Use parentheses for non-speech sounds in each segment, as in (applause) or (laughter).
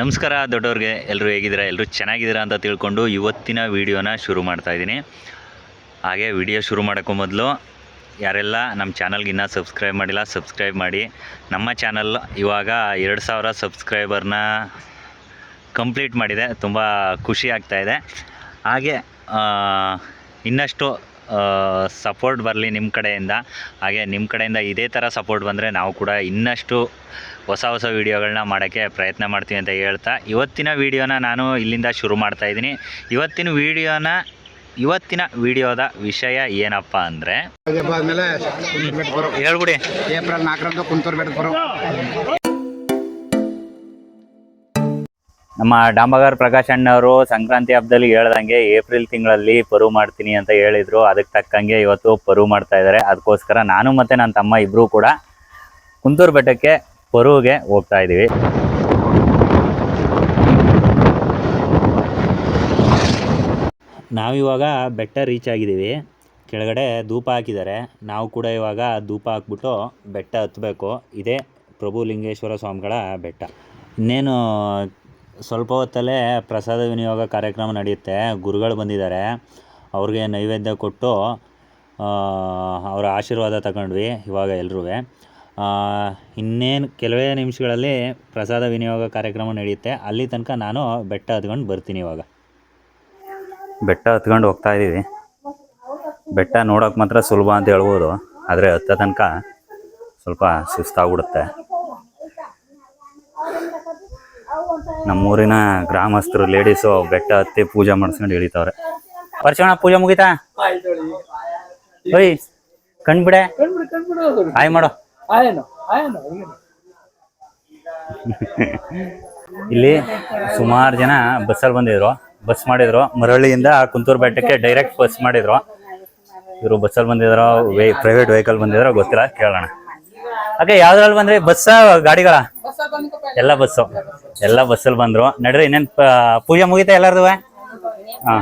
ನಮಸ್ಕಾರ ದೊಡ್ಡವ್ರಿಗೆ ಎಲ್ಲರೂ ಹೇಗಿದ್ದೀರಾ ಎಲ್ಲರೂ ಚೆನ್ನಾಗಿದ್ದೀರಾ ಅಂತ ತಿಳ್ಕೊಂಡು ಇವತ್ತಿನ ವೀಡಿಯೋನ ಶುರು ಮಾಡ್ತಾ ಇದ್ದೀನಿ. ಹಾಗೆ ವಿಡಿಯೋ ಶುರು ಮಾಡೋಕ್ಕೂ ಮೊದಲು ಯಾರೆಲ್ಲ ನಮ್ಮ ಚಾನಲ್ಗೆ ಇನ್ನೂ ಸಬ್ಸ್ಕ್ರೈಬ್ ಮಾಡಿಲ್ಲ, ಸಬ್ಸ್ಕ್ರೈಬ್ ಮಾಡಿ. ನಮ್ಮ ಚಾನಲ್ ಇವಾಗ ಎರಡು ಸಾವಿರ ಸಬ್ಸ್ಕ್ರೈಬರ್ನ ಕಂಪ್ಲೀಟ್ ಮಾಡಿದೆ, ತುಂಬ ಖುಷಿ ಆಗ್ತಾಯಿದೆ ಹಾಗೆ ಇನ್ನಷ್ಟು ಸಪೋರ್ಟ್ ಬರಲಿ ನಿಮ್ಮ ಕಡೆಯಿಂದ. ಹಾಗೆ ನಿಮ್ಮ ಕಡೆಯಿಂದ ಇದೇ ಥರ ಸಪೋರ್ಟ್ ಬಂದರೆ ನಾವು ಕೂಡ ಇನ್ನಷ್ಟು ಹೊಸ ಹೊಸ ವೀಡಿಯೋಗಳನ್ನ ಮಾಡೋಕ್ಕೆ ಪ್ರಯತ್ನ ಮಾಡ್ತೀನಿ ಅಂತ ಹೇಳ್ತಾ ಇವತ್ತಿನ ವೀಡಿಯೋನ ನಾನು ಇಲ್ಲಿಂದ ಶುರು ಮಾಡ್ತಾ ಇದ್ದೀನಿ. ಇವತ್ತಿನ ವೀಡಿಯೋನ ಇವತ್ತಿನ ವಿಡಿಯೋದ ವಿಷಯ ಏನಪ್ಪ ಅಂದ್ರೆ ಹೇಳ್ಬಿಡಿ. ಏಪ್ರಿಲ್ ನಾಲ್ಕರಂದು ಕುಂತೂರು ಬೆಟ್ಟ ಬರೋ. ನಮ್ಮ ಡಾಂಬಗಾರ್ ಪ್ರಕಾಶ್ ಅಣ್ಣವರು ಸಂಕ್ರಾಂತಿ ಹಬ್ಬದಲ್ಲಿ ಹೇಳ್ದಂಗೆ ಏಪ್ರಿಲ್ ತಿಂಗಳಲ್ಲಿ ಪರು ಮಾಡ್ತೀನಿ ಅಂತ ಹೇಳಿದ್ರು. ಅದಕ್ಕೆ ತಕ್ಕಂಗೆ ಇವತ್ತು ಪರು ಮಾಡ್ತಾ ಇದ್ದಾರೆ. ಅದಕ್ಕೋಸ್ಕರ ನಾನು ಮತ್ತೆ ನನ್ನ ತಮ್ಮ ಇಬ್ರು ಕೂಡ ಕುಂತೂರು ಬೆಟ್ಟಕ್ಕೆ ಪರುಗೆ ಹೋಗ್ತಾ ಇದ್ದೀವಿ. ನಾವಿವಾಗ ಬೆಟ್ಟ ರೀಚ್ ಆಗಿದ್ದೀವಿ. ಕೆಳಗಡೆ ಧೂಪ ಹಾಕಿದ್ದಾರೆ. ನಾವು ಕೂಡ ಇವಾಗ ಧೂಪ ಹಾಕ್ಬಿಟ್ಟು ಬೆಟ್ಟ ಹತ್ತಬೇಕು ಇದೇ ಪ್ರಭು ಲಿಂಗೇಶ್ವರ ಸ್ವಾಮಿಗಳ ಬೆಟ್ಟ. ಇನ್ನೇನು ಸ್ವಲ್ಪ ಹೊತ್ತಲ್ಲೇ ಪ್ರಸಾದ ವಿನಿಯೋಗ ಕಾರ್ಯಕ್ರಮ ನಡೆಯುತ್ತೆ. ಗುರುಗಳು ಬಂದಿದ್ದಾರೆ. ಅವ್ರಿಗೆ ನೈವೇದ್ಯ ಕೊಟ್ಟು ಅವರ ಆಶೀರ್ವಾದ ತಗೊಂಡ್ವಿ ಇವಾಗ ಎಲ್ಲರೂ ಇನ್ನೇನು ಕೆಲವೇ ನಿಮಿಷಗಳಲ್ಲಿ ಪ್ರಸಾದ ವಿನಿಯೋಗ ಕಾರ್ಯಕ್ರಮ ನಡೆಯುತ್ತೆ. ಅಲ್ಲಿ ತನಕ ನಾನು ಬೆಟ್ಟ ಹತ್ಕೊಂಡು ಬರ್ತೀನಿ ಇವಾಗ. ಬೆಟ್ಟ ಹತ್ಕೊಂಡು ಹೋಗ್ತಾ ಇದ್ದೀವಿ ಬೆಟ್ಟ ನೋಡೋಕೆ ಮಾತ್ರ ಸುಲಭ ಅಂತ ಹೇಳ್ಬೋದು. ಆದರೆ ಹತ್ತ ತನಕ ಸ್ವಲ್ಪ ಸುಸ್ತಾಗ್ಬಿಡುತ್ತೆ. ನಮ್ಮೂರಿನ ಗ್ರಾಮಸ್ಥರು ಲೇಡೀಸು ಬೆಟ್ಟ ಹತ್ತಿ ಪೂಜೆ ಮಾಡಿಸ್ಕೊಂಡು ಇಳಿತಾವ್ರೆ. ಪರ್ಶೋಣ ಪೂಜೆ ಮುಗಿತಾ? ಓಯ್ ಕಣ್ಬಿಡೆ. ಹಾಯ್ ಮಾಡೋ. (laughs) ಇಲ್ಲಿ ಸುಮಾರು ಜನ ಬಸ್ಸಲ್ಲಿ ಬಂದಿದ್ರು. ಬಸ್ ಮಾಡಿದ್ರು. ಮರಳಿಯಿಂದ ಕುಂತೂರು ಬೆಟ್ಟಕ್ಕೆ ಡೈರೆಕ್ಟ್ ಬಸ್ ಮಾಡಿದ್ರು. ಇವರು ಬಸ್ಸಲ್ಲಿ ಬಂದಿದ್ರು ಪ್ರೈವೇಟ್ ವೆಹಿಕಲ್ ಬಂದಿದ್ರು, ಗೊತ್ತಿಲ್ಲ, ಕೇಳೋಣ. ಹಾಗೆ ಯಾವ್ದ್ರಲ್ಲಿ ಬಂದ್ರಿ? ಬಸ್ಸ, ಗಾಡಿಗಳ? ಎಲ್ಲ ಬಸ್ಸು. ಎಲ್ಲ ಬಸ್ಸಲ್ಲಿ ಬಂದ್ರು. ನಡ್ರಿ ಇನ್ನೇನ್ ಪೂಜೆ ಮುಗಿತಾ ಎಲ್ಲಾರ್ದು ಹಾ.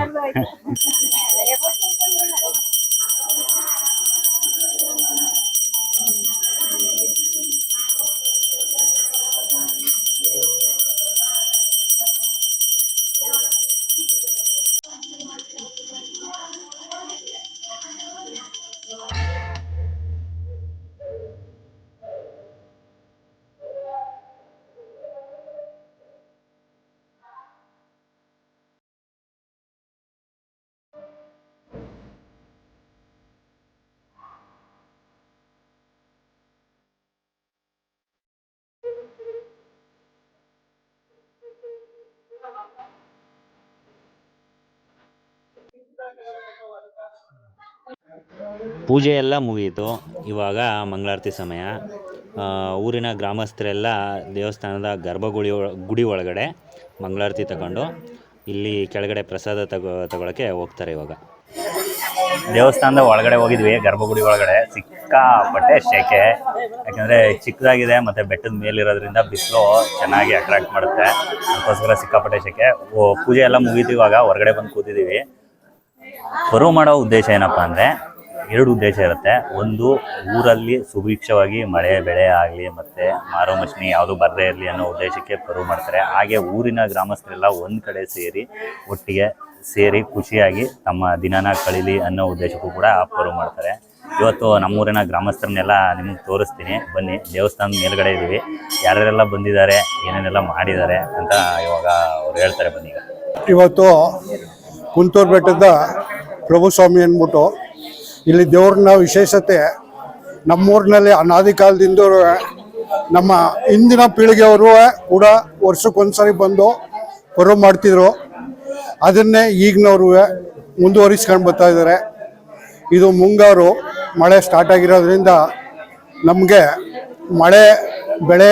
ಪೂಜೆ ಎಲ್ಲ ಮುಗಿಯಿತು ಇವಾಗ ಮಂಗಳಾರತಿ ಸಮಯ. ಊರಿನ ಗ್ರಾಮಸ್ಥರೆಲ್ಲ ದೇವಸ್ಥಾನದ ಗರ್ಭಗುಡಿ ಗುಡಿ ಒಳಗಡೆ ಮಂಗಳಾರತಿ ತಗೊಂಡು ಇಲ್ಲಿ ಕೆಳಗಡೆ ಪ್ರಸಾದ ತಗೋ, ತಗೊಳಕ್ಕೆ ಹೋಗ್ತಾರೆ ಇವಾಗ. ದೇವಸ್ಥಾನದ ಒಳಗಡೆ ಹೋಗಿದ್ವಿ, ಗರ್ಭಗುಡಿ ಒಳಗಡೆ. ಸಿಕ್ಕಾಪಟ್ಟೆ ಶೇಕೆ. ಯಾಕಂದರೆ ಚಿಕ್ಕದಾಗಿದೆ, ಮತ್ತು ಬೆಟ್ಟದ ಮೇಲಿರೋದ್ರಿಂದ ಬಿಸಿಲು ಚೆನ್ನಾಗಿ ಅಟ್ರಾಕ್ಟ್ ಮಾಡುತ್ತೆ. ಅದಕ್ಕೋಸ್ಕರ ಸಿಕ್ಕಾಪಟ್ಟೆ ಶೇಕೆ. ಪೂಜೆ ಎಲ್ಲ ಮುಗೀತು ಇವಾಗ. ಹೊರಗಡೆ ಬಂದು ಕೂತಿದ್ದೀವಿ ಬರೋ ಮಾಡೋ ಉದ್ದೇಶ ಏನಪ್ಪ ಅಂದರೆ ಎರಡು ಉದ್ದೇಶ ಇರುತ್ತೆ. ಒಂದು, ಊರಲ್ಲಿ ಸುಭಿಕ್ಷವಾಗಿ ಮಳೆ, ಬೆಳೆ ಆಗಲಿ ಮತ್ತು ಮಾರೋಮಶ್ನಿ ಯಾವುದು ಬರದೇ ಇರಲಿ ಅನ್ನೋ ಉದ್ದೇಶಕ್ಕೆ ಪರು ಮಾಡ್ತಾರೆ. ಹಾಗೆ ಊರಿನ ಗ್ರಾಮಸ್ಥರೆಲ್ಲ ಒಂದು ಕಡೆ ಸೇರಿ ಒಟ್ಟಿಗೆ ಸೇರಿ ಖುಷಿಯಾಗಿ ತಮ್ಮ ದಿನನ ಕಳೀಲಿ ಅನ್ನೋ ಉದ್ದೇಶಕ್ಕೂ ಕೂಡ ಆ ಪರು ಮಾಡ್ತಾರೆ. ಇವತ್ತು ನಮ್ಮೂರಿನ ಗ್ರಾಮಸ್ಥರನ್ನೆಲ್ಲ ನಿಮಗೆ ತೋರಿಸ್ತೀನಿ. ಬನ್ನಿ, ದೇವಸ್ಥಾನದ ಮೇಲ್ಗಡೆ ಇದ್ದೀವಿ ಯಾರ್ಯಾರೆಲ್ಲ ಬಂದಿದ್ದಾರೆ, ಏನೇನೆಲ್ಲ ಮಾಡಿದ್ದಾರೆ ಅಂತ ಇವಾಗ ಅವ್ರು ಹೇಳ್ತಾರೆ ಬನ್ನಿ ಇವತ್ತು ಕುಂತೂರು ಬೆಟ್ಟದ ಪ್ರಭುಸ್ವಾಮಿ ಅಂದ್ಬಿಟ್ಟು ಇಲ್ಲಿ ದೇವ್ರನ್ನ ವಿಶೇಷತೆ ನಮ್ಮೂರಿನಲ್ಲಿ ಅನಾದಿ ಕಾಲದಿಂದ ನಮ್ಮ ಹಿಂದಿನ ಪೀಳಿಗೆಯವರು ಕೂಡ ವರ್ಷಕ್ಕೊಂದ್ಸರಿ ಬಂದು ಪರ್ವ ಮಾಡ್ತಿದ್ರು. ಅದನ್ನೇ ಈಗಿನವ್ರು ಮುಂದುವರಿಸ್ಕೊಂಡು ಬರ್ತಾ ಇದ್ದಾರೆ. ಇದು ಮುಂಗಾರು, ಮಳೆ ಸ್ಟಾರ್ಟ್ ಆಗಿರೋದ್ರಿಂದ ನಮಗೆ ಮಳೆ, ಬೆಳೆ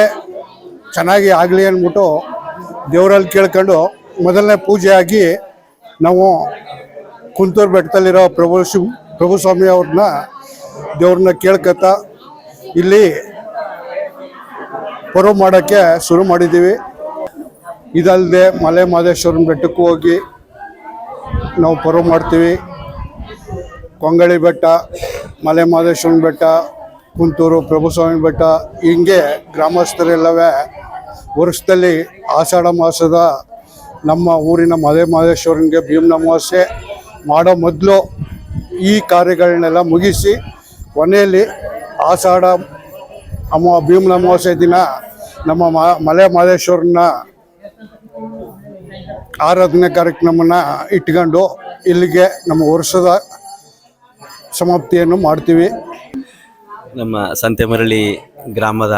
ಚೆನ್ನಾಗಿ ಆಗಲಿ ಅಂದ್ಬಿಟ್ಟು ದೇವರಲ್ಲಿ ಕೇಳ್ಕೊಂಡು ಮೊದಲನೇ ಪೂಜೆಯಾಗಿ ನಾವು ಕುಂತೂರು ಬೆಟ್ಟದಲ್ಲಿರೋ ಪ್ರಭು ಶಿವ್ ಪ್ರಭು ಸ್ವಾಮಿ ಅವ್ರನ್ನ ದೇವ್ರನ್ನ ಕೇಳ್ಕೊತ ಇಲ್ಲಿ ಪರ್ವ ಮಾಡೋಕ್ಕೆ ಶುರು ಮಾಡಿದ್ದೀವಿ. ಇದಲ್ಲದೆ ಮಲೆ ಮಹದೇಶ್ವರನ ಬೆಟ್ಟಕ್ಕೂ ಹೋಗಿ ನಾವು ಪರ್ವ ಮಾಡ್ತೀವಿ. ಕೊಂಗಳಿ ಬೆಟ್ಟ, ಮಲೆ ಮಹದೇಶ್ವರನ ಬೆಟ್ಟ, ಕುಂತೂರು ಪ್ರಭುಸ್ವಾಮಿ ಬೆಟ್ಟ, ಹಿಂಗೆ ಗ್ರಾಮಸ್ಥರೆಲ್ಲವೇ ವರ್ಷದಲ್ಲಿ ಆಷಾಢ ಮಾಸದ ನಮ್ಮ ಊರಿನ ಮಲೆ ಮಹದೇಶ್ವರನಿಗೆ ಭೀಮನ ಅಮಾವಾಸ್ಯೆ ಮಾಡೋ ಮೊದಲು ಈ ಕಾರ್ಯಗಳನ್ನೆಲ್ಲ ಮುಗಿಸಿ ಕೊನೆಯಲ್ಲಿ ಆಷಾಢ ಅಮ, ಭೀಮನ ಅಮಾವಾಸ್ಯ ದಿನ ನಮ್ಮ ಮಲೆ ಮಹದೇಶ್ವರನ ಆರಾಧನೆ ಕಾರ್ಯಕ್ರಮನ ಇಟ್ಕೊಂಡು ಇಲ್ಲಿಗೆ ನಮ್ಮ ವರ್ಷದ ಸಮಾಪ್ತಿಯನ್ನು ಮಾಡ್ತೀವಿ. ನಮ್ಮ ಸಂತೆಮರಳಿ ಗ್ರಾಮದ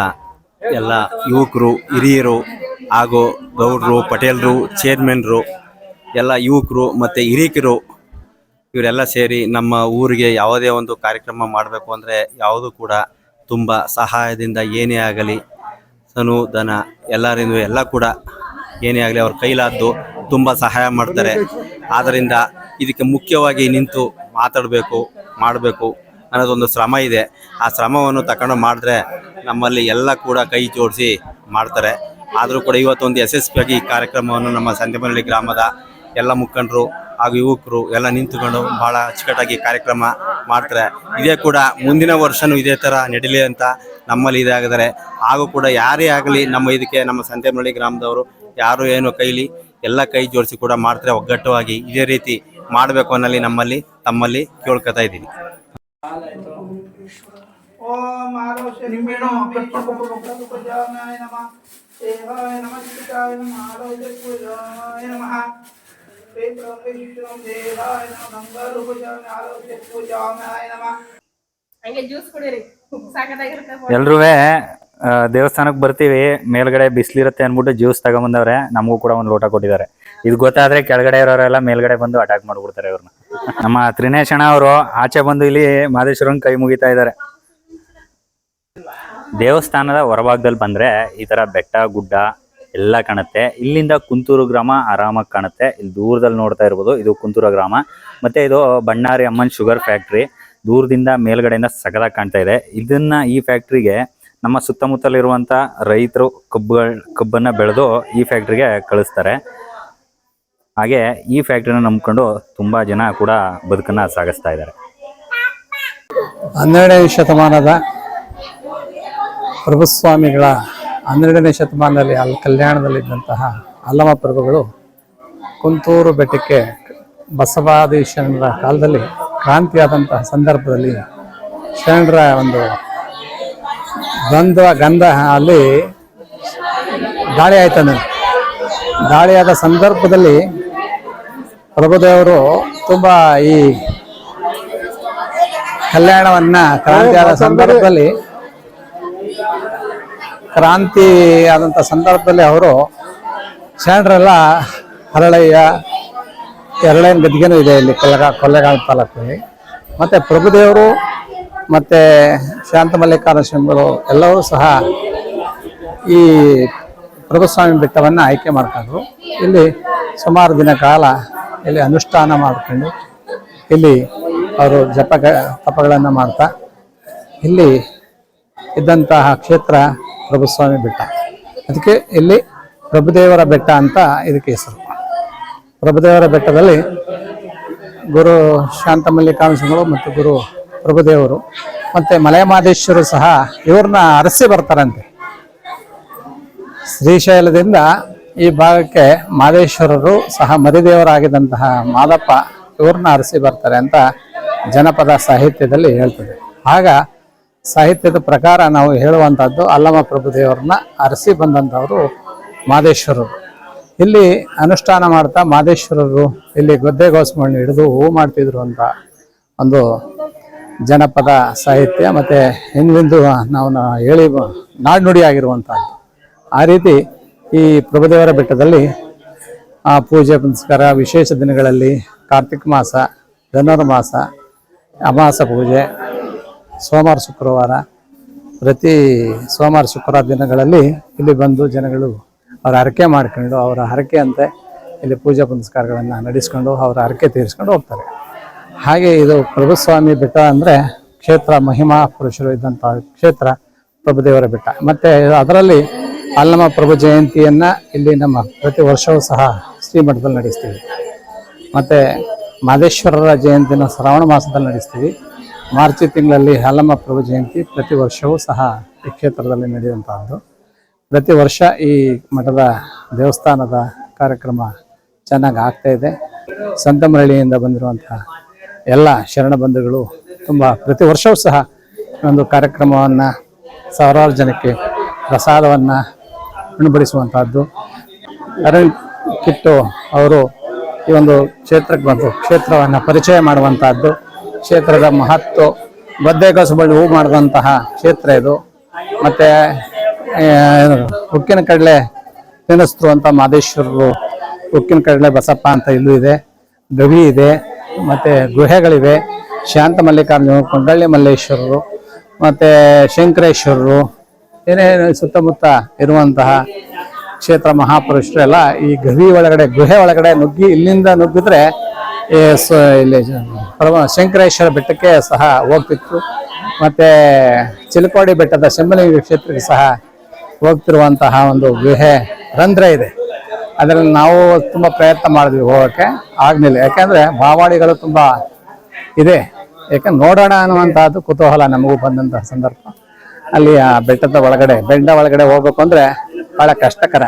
ಎಲ್ಲ ಯುವಕರು, ಹಿರಿಯರು ಹಾಗೂ ಗೌಡ್ರು, ಪಟೇಲರು ಚೇರ್ಮನ್ರು ಎಲ್ಲ ಯುವಕರು ಮತ್ತು ಹಿರಿಕರು ಇವರೆಲ್ಲ ಸೇರಿ ನಮ್ಮ ಊರಿಗೆ ಯಾವುದೇ ಒಂದು ಕಾರ್ಯಕ್ರಮ ಮಾಡಬೇಕು ಅಂದರೆ ಯಾವುದು ಕೂಡ ತುಂಬ ಸಹಾಯದಿಂದ ಏನೇ ಆಗಲಿ, ಸನು, ದನ, ಎಲ್ಲರಿಂದ ಎಲ್ಲ ಕೂಡ ಏನೇ ಆಗಲಿ ಅವ್ರ ಕೈಲಾದ್ದು ತುಂಬ ಸಹಾಯ ಮಾಡ್ತಾರೆ. ಆದ್ದರಿಂದ ಇದಕ್ಕೆ ಮುಖ್ಯವಾಗಿ ನಿಂತು ಮಾತಾಡಬೇಕು, ಮಾಡಬೇಕು ಅನ್ನೋದೊಂದು ಶ್ರಮ ಇದೆ. ಆ ಶ್ರಮವನ್ನು ತಗೊಂಡು ಮಾಡಿದ್ರೆ ನಮ್ಮಲ್ಲಿ ಎಲ್ಲ ಕೂಡ ಕೈ ಜೋಡಿಸಿ ಮಾಡ್ತಾರೆ. ಆದರೂ ಕೂಡ ಇವತ್ತೊಂದು ಯಶಸ್ವಿಯಾಗಿ ಈ ಕಾರ್ಯಕ್ರಮವನ್ನು ನಮ್ಮ ಸಂತೆಮನಹಳ್ಳಿ ಗ್ರಾಮದ ಎಲ್ಲ ಮುಖಂಡರು ಹಾಗೂ ಯುವಕರು ಎಲ್ಲ ನಿಂತುಕೊಂಡು ಬಹಳ ಅಚ್ಚುಕಟ್ಟಾಗಿ ಕಾರ್ಯಕ್ರಮ ಮಾಡ್ತಾರೆ. ಇದೇ ಕೂಡ ಮುಂದಿನ ವರ್ಷನೂ ಇದೇ ಥರ ನಡೀಲಿ ಅಂತ ನಮ್ಮಲ್ಲಿ ಇದಾಗಿದ್ದಾರೆ ಹಾಗೂ ಕೂಡ ಯಾರೇ ಆಗಲಿ ನಮ್ಮ ಇದಕ್ಕೆ ನಮ್ಮ ಸಂತೆಮಳ್ಳಿ ಗ್ರಾಮದವರು ಯಾರು ಏನು ಕೈಲಿ ಎಲ್ಲ ಕೈ ಜೋಡಿಸಿ ಕೂಡ ಮಾಡ್ತಾರೆ. ಒಗ್ಗಟ್ಟವಾಗಿ ಇದೇ ರೀತಿ ಮಾಡಬೇಕು ಅನ್ನಲ್ಲಿ ನಮ್ಮಲ್ಲಿ, ತಮ್ಮಲ್ಲಿ ಕೇಳ್ಕೊತಾ ಇದ್ದೀನಿ. ಎಲ್ರೂ ದೇವಸ್ಥಾನಕ್ಕೆ ಬರ್ತೀವಿ, ಮೇಲ್ಗಡೆ ಬಿಸಿಲಿರುತ್ತೆ ಅಂದ್ಬಿಟ್ಟು ಜ್ಯೂಸ್ ತಗೊಂಬಂದವ್ರೆ, ನಮಗೂ ಕೂಡ ಒಂದು ಲೋಟ ಕೊಟ್ಟಿದ್ದಾರೆ. ಇದು ಗೊತ್ತಾದ್ರೆ ಕೆಳಗಡೆ ಇರೋರೆಲ್ಲ ಮೇಲ್ಗಡೆ ಬಂದು ಅಟ್ಯಾಕ್ ಮಾಡ್ಬಿಡ್ತಾರೆ ಇವ್ರನ್ನ. ನಮ್ಮ ತ್ರಿನೇಶ್ ಅವರು ಆಚೆ ಬಂದು ಇಲ್ಲಿ ಮಾದೇಶ್ವರ ಕೈ ಮುಗಿತಾ ಇದ್ದಾರೆ. ದೇವಸ್ಥಾನದ ಹೊರಭಾಗದಲ್ಲಿ ಬಂದ್ರೆ ಈ ತರ ಬೆಟ್ಟ, ಗುಡ್ಡ ಎಲ್ಲ ಕಾಣುತ್ತೆ. ಇಲ್ಲಿಂದ ಕುಂತೂರು ಗ್ರಾಮ ಆರಾಮಾಗಿ ಕಾಣುತ್ತೆ. ಇಲ್ಲಿ ದೂರದಲ್ಲಿ ನೋಡ್ತಾ ಇರ್ಬೋದು. ಇದು ಕುಂತೂರು ಗ್ರಾಮ. ಮತ್ತೆ ಇದು ಬಣ್ಣಾರಿ ಅಮ್ಮನ್ ಶುಗರ್ ಫ್ಯಾಕ್ಟ್ರಿ. ದೂರದಿಂದ ಮೇಲ್ಗಡೆಯಿಂದ ಸಗದಾಗಿ ಕಾಣ್ತಾ ಇದೆ. ಇದನ್ನ ಈ ಫ್ಯಾಕ್ಟ್ರಿಗೆ ನಮ್ಮ ಸುತ್ತಮುತ್ತಲಿರುವಂತ ರೈತರು ಕಬ್ಬುಗಳ, ಕಬ್ಬನ್ನ ಬೆಳೆದು ಈ ಫ್ಯಾಕ್ಟ್ರಿಗೆ ಕಳಿಸ್ತಾರೆ. ಹಾಗೆ ಈ ಫ್ಯಾಕ್ಟ್ರಿನ ನಂಬ್ಕೊಂಡು ತುಂಬಾ ಜನ ಕೂಡ ಬದುಕನ್ನ ಸಾಗಿಸ್ತಾ ಇದ್ದಾರೆ. ಹನ್ನೆರಡನೇ ಶತಮಾನದ ಪ್ರಭುಸ್ವಾಮಿಗಳ ಹನ್ನೆರಡನೇ ಶತಮಾನದಲ್ಲಿ ಅಲ್ಲಿ ಕಲ್ಯಾಣದಲ್ಲಿದ್ದಂತಹ ಅಲ್ಲಮ ಪ್ರಭುಗಳು ಕುಂತೂರು ಬೆಟ್ಟಕ್ಕೆ ಬಸವಾದಿ ಶರಣರ ಕಾಲದಲ್ಲಿ ಕ್ರಾಂತಿಯಾದಂತಹ ಸಂದರ್ಭದಲ್ಲಿ ಶರಣರ ಒಂದು ಗಂಧ ಗಂಧ ಅಲ್ಲಿ ದಾಳಿ ಆಯ್ತಾನೆ ದಾಳಿಯಾದ ಸಂದರ್ಭದಲ್ಲಿ ಪ್ರಭುದೇವರು ತುಂಬ ಈ ಕಲ್ಯಾಣವನ್ನ ಕ್ರಾಂತಿಯಾದ ಸಂದರ್ಭದಲ್ಲಿ ಕ್ರಾಂತಿ ಆದಂಥ ಸಂದರ್ಭದಲ್ಲಿ ಅವರು ಶರಣರೆಲ್ಲ ಹರಳಯ್ಯ ಎರಡೇನು ಗದ್ಗೆನೂ ಇದೆ ಇಲ್ಲಿ ಕೊಲ್ಲಗ ಕೊಲ್ಲೆಗಾಲ ತಾಲೂಕಲ್ಲಿ. ಮತ್ತು ಪ್ರಭುದೇವರು ಮತ್ತು ಶಾಂತ ಮಲ್ಲಿಕಾರ್ಜುನ ಸ್ವಾಮಿಗಳು ಎಲ್ಲರೂ ಸಹ ಈ ಪ್ರಭುಸ್ವಾಮಿ ಬೆಟ್ಟವನ್ನು ಆಯ್ಕೆ ಮಾಡ್ಕೊಂಡ್ರು ಇಲ್ಲಿ ಸುಮಾರು ದಿನ ಕಾಲ ಇಲ್ಲಿ ಅನುಷ್ಠಾನ ಮಾಡಿಕೊಂಡು ಇಲ್ಲಿ ಅವರು ಜಪ, ತಪಗಳನ್ನು ಮಾಡ್ತಾ ಇಲ್ಲಿ ಇದ್ದಂತಹ ಕ್ಷೇತ್ರ ಪ್ರಭುಸ್ವಾಮಿ ಬೆಟ್ಟ. ಅದಕ್ಕೆ ಇಲ್ಲಿ ಪ್ರಭುದೇವರ ಬೆಟ್ಟ ಅಂತ ಇದಕ್ಕೆ ಹೆಸರು. ಪ್ರಭುದೇವರ ಬೆಟ್ಟದಲ್ಲಿ ಗುರು ಶಾಂತ ಮಲ್ಲಿಕಾಂಶಗಳು ಮತ್ತು ಗುರು ಪ್ರಭುದೇವರು ಮತ್ತು ಮಲಯಮಾದೇಶ್ವರು ಸಹ ಇವ್ರನ್ನ ಅರಸಿ ಬರ್ತಾರಂತೆ. ಶ್ರೀಶೈಲದಿಂದ ಈ ಭಾಗಕ್ಕೆ ಮಾದೇಶ್ವರರು ಸಹ ಮರಿದೇವರಾಗಿದ್ದಂತಹ ಮಾದಪ್ಪ ಇವ್ರನ್ನ ಅರಸಿ ಬರ್ತಾರೆ ಅಂತ ಜನಪದ ಸಾಹಿತ್ಯದಲ್ಲಿ ಹೇಳ್ತದೆ. ಆಗ ಸಾಹಿತ್ಯದ ಪ್ರಕಾರ ನಾವು ಹೇಳುವಂಥದ್ದು ಅಲ್ಲಮ ಪ್ರಭುದೇವರನ್ನ ಅರಸಿ ಬಂದಂಥವರು ಮಾದೇಶ್ವರರು. ಇಲ್ಲಿ ಅನುಷ್ಠಾನ ಮಾಡ್ತಾ ಮಾದೇಶ್ವರರು ಇಲ್ಲಿ ಗದ್ದೆ ಗೋಸ್ಮಣ್ಣು ಹಿಡಿದು ಹೂ ಮಾಡ್ತಿದ್ರು ಅಂತ ಒಂದು ಜನಪದ ಸಾಹಿತ್ಯ ಮತ್ತು ಹಿಂದಿಂದು ನಾವು ಹೇಳಿ ನಾಡ್ನುಡಿ ಆಗಿರುವಂಥದ್ದು. ಆ ರೀತಿ ಈ ಪ್ರಭುದೇವರ ಬೆಟ್ಟದಲ್ಲಿ ಆ ಪೂಜೆ ಪುನಸ್ಕಾರ, ವಿಶೇಷ ದಿನಗಳಲ್ಲಿ ಕಾರ್ತಿಕ ಮಾಸ, ಧನುರ್ಮಾಸ, ಅಮಾಸ ಪೂಜೆ ಸೋಮವಾರ ಶುಕ್ರವಾರ, ಪ್ರತಿ ಸೋಮವಾರ ಶುಕ್ರವಾರ ದಿನಗಳಲ್ಲಿ ಇಲ್ಲಿ ಬಂದು ಜನಗಳು ಅವರ ಹರಕೆ ಮಾಡ್ಕೊಂಡು ಅವರ ಹರಕೆ ಅಂತೆ ಇಲ್ಲಿ ಪೂಜಾ ಪುನಸ್ಕಾರಗಳನ್ನು ನಡೆಸ್ಕೊಂಡು ಅವರ ಹರಕೆ ತೀರಿಸ್ಕೊಂಡು ಹೋಗ್ತಾರೆ. ಹಾಗೆ ಇದು ಪ್ರಭುಸ್ವಾಮಿ ಬೆಟ್ಟ ಅಂದರೆ ಕ್ಷೇತ್ರ ಮಹಿಮಾ ಪುರುಷರು ಇದ್ದಂಥ ಕ್ಷೇತ್ರ ಪ್ರಭುದೇವರ ಬೆಟ್ಟ. ಮತ್ತು ಅದರಲ್ಲಿ ಅಲ್ಲಮ ಪ್ರಭು ಜಯಂತಿಯನ್ನು ಇಲ್ಲಿ ನಮ್ಮ ಪ್ರತಿ ವರ್ಷವೂ ಸಹ ಶ್ರೀಮಠದಲ್ಲಿ ನಡೆಸ್ತೀವಿ. ಮತ್ತು ಮಾದೇಶ್ವರರ ಜಯಂತಿನ ಶ್ರಾವಣ ಮಾಸದಲ್ಲಿ ನಡೆಸ್ತೀವಿ. ಮಾರ್ಚ್ ತಿಂಗಳಲ್ಲಿ ಹಾಲಮ್ಮ ಪ್ರಭು ಜಯಂತಿ ಪ್ರತಿ ವರ್ಷವೂ ಸಹ ಈ ಕ್ಷೇತ್ರದಲ್ಲಿ ನಡೆಯುವಂತಹದ್ದು. ಪ್ರತಿ ವರ್ಷ ಈ ಮಠದ ದೇವಸ್ಥಾನದ ಕಾರ್ಯಕ್ರಮ ಚೆನ್ನಾಗಿ ಆಗ್ತಾ ಇದೆ. ಸಂತಮರಳಿಯಿಂದ ಬಂದಿರುವಂತಹ ಎಲ್ಲ ಶರಣ ಬಂಧುಗಳು ತುಂಬ ಪ್ರತಿ ವರ್ಷವೂ ಸಹ ಒಂದು ಕಾರ್ಯಕ್ರಮವನ್ನು ಸಾವಿರಾರು ಜನಕ್ಕೆ ಪ್ರಸಾದವನ್ನು ಉಣಬಡಿಸುವಂತಹದ್ದು ಅರವಿಂದ್ ಕಿಟ್ಟು ಅವರು ಈ ಒಂದು ಕ್ಷೇತ್ರಕ್ಕೆ ಬಂದು ಕ್ಷೇತ್ರವನ್ನು ಪರಿಚಯ ಮಾಡುವಂತಹದ್ದು. ಕ್ಷೇತ್ರದ ಮಹತ್ವ ಗದ್ದೆಗಸಬಳ್ಳಿ ಹೂ ಮಾಡಿದಂತಹ ಕ್ಷೇತ್ರ ಇದು. ಮತ್ತೆ ಉಕ್ಕಿನ ಕಡಲೆ ತಿನ್ನಿಸ್ತು ಅಂತ ಮಾದೇಶ್ವರರು ಉಕ್ಕಿನ ಕಡಲೆ ಬಸಪ್ಪ ಅಂತ ಇಲ್ಲೂ ಇದೆ, ಗವಿ ಇದೆ, ಮತ್ತೆ ಗುಹೆಗಳಿವೆ. ಶಾಂತ ಮಲ್ಲಿಕಾರ್ಜುನ, ಕೊಂಡಳ್ಳಿ ಮಲ್ಲೇಶ್ವರರು, ಮತ್ತೆ ಶಂಕರೇಶ್ವರರು ಏನೇನು ಸುತ್ತಮುತ್ತ ಇರುವಂತಹ ಕ್ಷೇತ್ರ ಮಹಾಪುರುಷರು ಎಲ್ಲ ಈ ಗವಿ ಒಳಗಡೆ, ಗುಹೆ ಒಳಗಡೆ ನುಗ್ಗಿ ಇಲ್ಲಿಂದ ನುಗ್ಗಿದ್ರೆ ಇಲ್ಲಿ ಪರಮ ಶಂಕರೇಶ್ವರ ಬೆಟ್ಟಕ್ಕೆ ಸಹ ಹೋಗ್ತಿತ್ತು. ಮತ್ತೆ ಚಿಲಕೋಡಿ ಬೆಟ್ಟದ ಶಂಬಲಿಂಗ ಕ್ಷೇತ್ರಕ್ಕೆ ಸಹ ಹೋಗ್ತಿರುವಂತಹ ಒಂದು ಗುಹೆ ರಂಧ್ರ ಇದೆ. ಅದರಲ್ಲಿ ನಾವು ತುಂಬ ಪ್ರಯತ್ನ ಮಾಡಿದ್ವಿ ಹೋಗಕ್ಕೆ, ಆಗ್ಲಿಲ್ಲ. ಯಾಕಂದ್ರೆ ಭಾವಾಡಿಗಳು ತುಂಬಾ ಇದೆ. ಯಾಕಂದ್ರೆ ನೋಡೋಣ ಅನ್ನುವಂತಹದ್ದು ಕುತೂಹಲ ನಮಗೂ ಬಂದಂತಹ ಸಂದರ್ಭ. ಅಲ್ಲಿ ಆ ಬೆಟ್ಟದ ಒಳಗಡೆ, ಬೆಂಡ ಒಳಗಡೆ ಹೋಗ್ಬೇಕು ಅಂದ್ರೆ ಬಹಳ ಕಷ್ಟಕರ.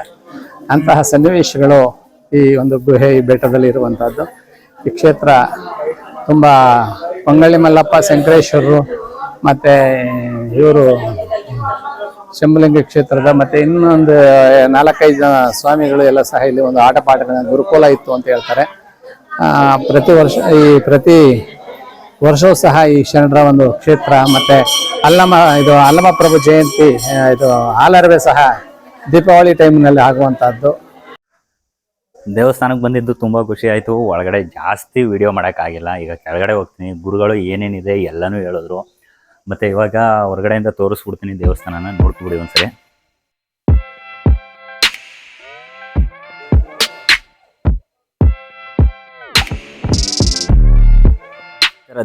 ಅಂತಹ ಸನ್ನಿವೇಶಗಳು ಈ ಒಂದು ಗುಹೆ, ಈ ಬೆಟ್ಟದಲ್ಲಿ ಇರುವಂತಹದ್ದು. ಈ ಕ್ಷೇತ್ರ ತುಂಬ ಪೊಂಗಳ್ಳಿ ಮಲ್ಲಪ್ಪ ಶಂಕರೇಶ್ವರರು ಮತ್ತು ಇವರು ಶಂಭಲಿಂಗ ಕ್ಷೇತ್ರದ ಮತ್ತು ಇನ್ನೊಂದು ನಾಲ್ಕೈದು ಜನ ಸ್ವಾಮಿಗಳು ಎಲ್ಲ ಸಹ ಇಲ್ಲಿ ಒಂದು ಆಟ ಗುರುಕುಲ ಇತ್ತು ಅಂತ ಹೇಳ್ತಾರೆ. ಪ್ರತಿ ವರ್ಷ, ಈ ಪ್ರತಿ ವರ್ಷವೂ ಸಹ ಈ ಶರಣರ ಒಂದು ಕ್ಷೇತ್ರ ಮತ್ತು ಅಲ್ಲಮ ಇದು ಅಲ್ಲಮ ಪ್ರಭು ಜಯಂತಿ ಇದು ಹಾಲರ್ವೆ ಸಹ ದೀಪಾವಳಿ ಟೈಮ್ನಲ್ಲಿ ಆಗುವಂತಹದ್ದು. ದೇವಸ್ಥಾನಕ್ಕೆ ಬಂದಿದ್ದು ತುಂಬಾ ಖುಷಿ ಆಯಿತು. ಒಳಗಡೆ ಜಾಸ್ತಿ ವಿಡಿಯೋ ಮಾಡೋಕ್ಕಾಗಿಲ್ಲ. ಈಗ ಕೆಳಗಡೆ ಹೋಗ್ತೀನಿ. ಗುರುಗಳು ಏನೇನಿದೆ ಎಲ್ಲನೂ ಹೇಳಿದ್ರು. ಮತ್ತೆ ಇವಾಗ ಹೊರಗಡೆಯಿಂದ ತೋರಿಸ್ಬಿಡ್ತೀನಿ ದೇವಸ್ಥಾನನ. ನೋಡ್ಕೊಬಿಡಿ ಒಂದ್ಸರಿ.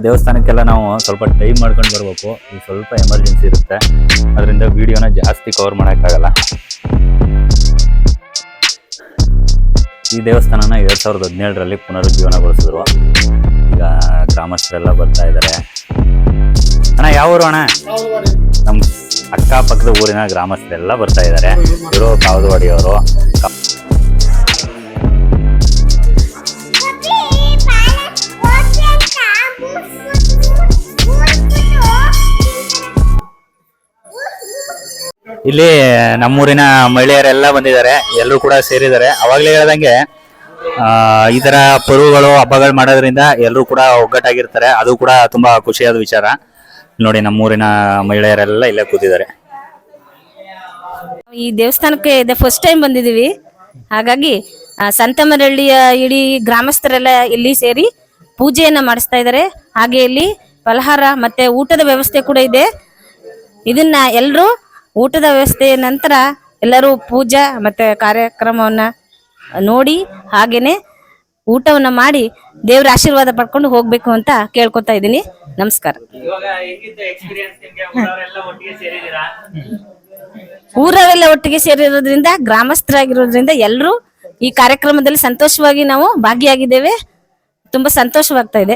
ದೇವಸ್ಥಾನಕ್ಕೆಲ್ಲ ನಾವು ಸ್ವಲ್ಪ ಟೈಮ್ ಮಾಡ್ಕೊಂಡು ಬರಬೇಕು. ಈಗ ಸ್ವಲ್ಪ ಎಮರ್ಜೆನ್ಸಿ ಇರುತ್ತೆ. ಅದರಿಂದ ವಿಡಿಯೋನ ಜಾಸ್ತಿ ಕವರ್ ಮಾಡೋಕ್ಕಾಗಲ್ಲ. ಈ ದೇವಸ್ಥಾನನ ಎರಡ್ ಸಾವಿರದ ಹದಿನೇಳರಲ್ಲಿ ಪುನರುಜ್ಜೀವನಗೊಳಿಸಿದ್ರು. ಈಗ ಗ್ರಾಮಸ್ಥರೆಲ್ಲ ಬರ್ತಾ ಇದ್ದಾರೆ ಅಣ್ಣ, ಯಾವ ಊರು ಅಣ್ಣ? ನಮ್ಮ ಅಕ್ಕಪಕ್ಕದ ಊರಿನ ಗ್ರಾಮಸ್ಥರೆಲ್ಲ ಬರ್ತಾ ಇದ್ದಾರೆ ಇವರು ಕಾವದವಾಡಿಯವರು ಇಲ್ಲಿ ನಮ್ಮೂರಿನ ಮಹಿಳೆಯರೆಲ್ಲ ಬಂದಿದ್ದಾರೆ ಎಲ್ಲರೂ ಕೂಡ ಸೇರಿದ್ದಾರೆ. ಅವಾಗಲೇ ಹೇಳ್ದಂಗೆ ಈ ತರ ಪರುಗಳು, ಹಬ್ಬಗಳು ಮಾಡೋದ್ರಿಂದ ಎಲ್ಲರೂ ಕೂಡ ಒಗ್ಗಟ್ಟಾಗಿರ್ತಾರೆ. ಅದು ಕೂಡ ತುಂಬಾ ಖುಷಿಯಾದ ವಿಚಾರ. ನೋಡಿ, ನಮ್ಮೂರಿನ ಮಹಿಳೆಯರೆಲ್ಲ ಇಲ್ಲೇ ಕೂತಿದ್ದಾರೆ. ಈ ದೇವಸ್ಥಾನಕ್ಕೆ ಇದೆ ಫಸ್ಟ್ ಟೈಮ್ ಬಂದಿದೀವಿ ಹಾಗಾಗಿ ಸಂತಮರಳ್ಳಿಯ ಇಡೀ ಗ್ರಾಮಸ್ಥರೆಲ್ಲ ಇಲ್ಲಿ ಸೇರಿ ಪೂಜೆಯನ್ನ ಮಾಡಿಸ್ತಾ ಇದ್ದಾರೆ. ಹಾಗೆ ಇಲ್ಲಿ ಫಲಹಾರ ಮತ್ತೆ ಊಟದ ವ್ಯವಸ್ಥೆ ಕೂಡ ಇದೆ. ಇದನ್ನ ಎಲ್ಲರೂ ಊಟದ ವ್ಯವಸ್ಥೆಯ ನಂತರ ಎಲ್ಲರೂ ಪೂಜಾ ಮತ್ತೆ ಕಾರ್ಯಕ್ರಮವನ್ನ ನೋಡಿ ಹಾಗೇನೆ ಊಟವನ್ನ ಮಾಡಿ ದೇವರ ಆಶೀರ್ವಾದ ಪಡ್ಕೊಂಡು ಹೋಗ್ಬೇಕು ಅಂತ ಕೇಳ್ಕೊತಾ ಇದ್ದೀನಿ. ನಮಸ್ಕಾರ. ಊರವೆಲ್ಲ ಒಟ್ಟಿಗೆ ಸೇರಿರೋದ್ರಿಂದ ಗ್ರಾಮಸ್ಥರಾಗಿರೋದ್ರಿಂದ ಎಲ್ಲರೂ ಈ ಕಾರ್ಯಕ್ರಮದಲ್ಲಿ ಸಂತೋಷವಾಗಿ ನಾವು ಭಾಗಿಯಾಗಿದ್ದೇವೆ. ತುಂಬಾ ಸಂತೋಷವಾಗ್ತಾ ಇದೆ.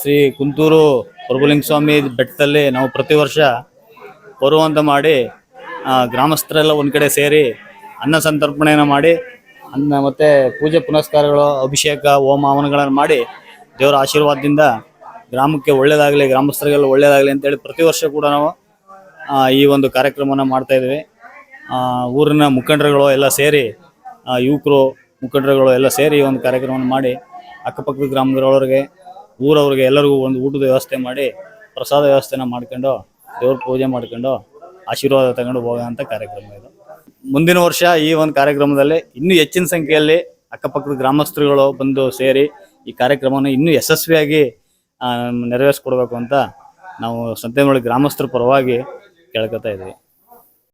ಶ್ರೀ ಕುಂತೂರು ಪ್ರಭುಲಿಂಗ ಸ್ವಾಮಿ ಬೆಟ್ಟದಲ್ಲಿ ನಾವು ಪ್ರತಿ ವರ್ಷ ಬರುವಂತ ಮಾಡಿ ಗ್ರಾಮಸ್ಥರೆಲ್ಲ ಒಂದು ಕಡೆ ಸೇರಿ ಅನ್ನ ಸಂತರ್ಪಣೆಯನ್ನು ಮಾಡಿ, ಅನ್ನ ಮತ್ತೆ ಪೂಜೆ ಪುನಸ್ಕಾರಗಳು, ಅಭಿಷೇಕ, ಹೋಮ ಹವನಗಳನ್ನು ಮಾಡಿ ದೇವರ ಆಶೀರ್ವಾದದಿಂದ ಗ್ರಾಮಕ್ಕೆ ಒಳ್ಳೇದಾಗಲಿ, ಗ್ರಾಮಸ್ಥರಿಗೆಲ್ಲ ಒಳ್ಳೇದಾಗಲಿ ಅಂತೇಳಿ ಪ್ರತಿ ವರ್ಷ ಕೂಡ ನಾವು ಈ ಒಂದು ಕಾರ್ಯಕ್ರಮವನ್ನು ಮಾಡ್ತಾ ಊರಿನ ಮುಖಂಡರುಗಳು ಎಲ್ಲ ಸೇರಿ ಯುವಕರು, ಮುಖಂಡರುಗಳು ಎಲ್ಲ ಸೇರಿ ಈ ಒಂದು ಕಾರ್ಯಕ್ರಮವನ್ನು ಮಾಡಿ ಅಕ್ಕಪಕ್ಕದ ಗ್ರಾಮಗಳವ್ರಿಗೆ, ಊರವ್ರಿಗೆ ಎಲ್ಲರಿಗೂ ಒಂದು ಊಟದ ವ್ಯವಸ್ಥೆ ಮಾಡಿ, ಪ್ರಸಾದ ವ್ಯವಸ್ಥೆನ ಮಾಡ್ಕೊಂಡು ದೇವ್ರ ಪೂಜೆ ಮಾಡ್ಕೊಂಡು ಆಶೀರ್ವಾದ ತಗೊಂಡು ಹೋಗೋಂಥ ಕಾರ್ಯಕ್ರಮ ಇದು. ಮುಂದಿನ ವರ್ಷ ಈ ಒಂದು ಕಾರ್ಯಕ್ರಮದಲ್ಲಿ ಇನ್ನೂ ಹೆಚ್ಚಿನ ಸಂಖ್ಯೆಯಲ್ಲಿ ಅಕ್ಕಪಕ್ಕದ ಗ್ರಾಮಸ್ಥರುಗಳು ಬಂದು ಸೇರಿ ಈ ಕಾರ್ಯಕ್ರಮವನ್ನು ಇನ್ನೂ ಯಶಸ್ವಿಯಾಗಿ ನೆರವೇರಿಸ್ಕೊಡ್ಬೇಕು ಅಂತ ನಾವು ಸಂತೆಮಳ್ಳಿ ಗ್ರಾಮಸ್ಥರ ಪರವಾಗಿ ಕೇಳ್ಕೊತಾ ಇದ್ದೀವಿ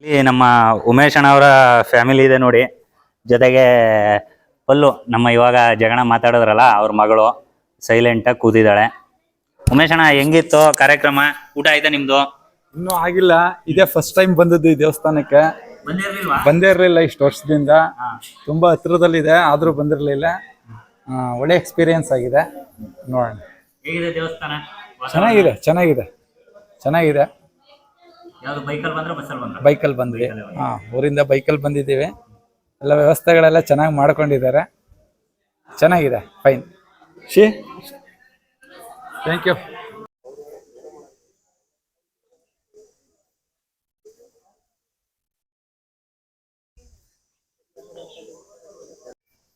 ಇಲ್ಲಿ ನಮ್ಮ ಉಮೇಶ್ ಅಣ್ಣವರ ಫ್ಯಾಮಿಲಿ ಇದೆ ನೋಡಿ. ಜೊತೆಗೆ ಪಲ್ಲು, ನಮ್ಮ ಇವಾಗ ಜಗಣ ಮಾತಾಡಿದ್ರಲ್ಲ, ಅವ್ರ ಮಗಳು ಸೈಲೆಂಟಾಗಿ ಕೂತಿದ್ದಾಳೆ. ಉಮೇಶ್ ಅಣ್ಣ, ಹೆಂಗಿತ್ತು ಕಾರ್ಯಕ್ರಮ? ಊಟ ಆಯ್ತಾ ನಿಮ್ದು? ಇನ್ನೂ ಆಗಿಲ್ಲ. ಇದೇ ಫಸ್ಟ್ ಟೈಮ್ ಬಂದದ್ದು ಈ ದೇವಸ್ಥಾನಕ್ಕೆ. ಬಂದೇ ಇರಲಿಲ್ಲ ಇಷ್ಟು ವರ್ಷದಿಂದ. ತುಂಬಾ ಹತ್ರದಲ್ಲಿದೆ ಆದ್ರೂ ಬಂದಿರಲಿಲ್ಲ. ಒಳ್ಳೆ ಎಕ್ಸ್ಪೀರಿಯನ್ಸ್ ಆಗಿದೆ. ನೋಡೋಣ. ಹೇಗಿದೆ ದೇವಸ್ಥಾನ? ಚೆನ್ನಾಗಿದೆ ಚೆನ್ನಾಗಿದೆ. ಚೆನ್ನಾಗಿದೆ. ಬೈಕಲ್ಲಿ ಬಂದ್ವಿ. ಹಾ ಊರಿಂದ ಬೈಕಲ್ಲಿ ಬಂದಿದ್ದೀವಿ. ಎಲ್ಲ ವ್ಯವಸ್ಥೆಗಳೆಲ್ಲ ಚೆನ್ನಾಗಿ ಮಾಡ್ಕೊಂಡಿದ್ದಾರೆ. ಚೆನ್ನಾಗಿದೆ ಫೈನ್ ಶಿ ಥ್ಯಾಂಕ್ ಯು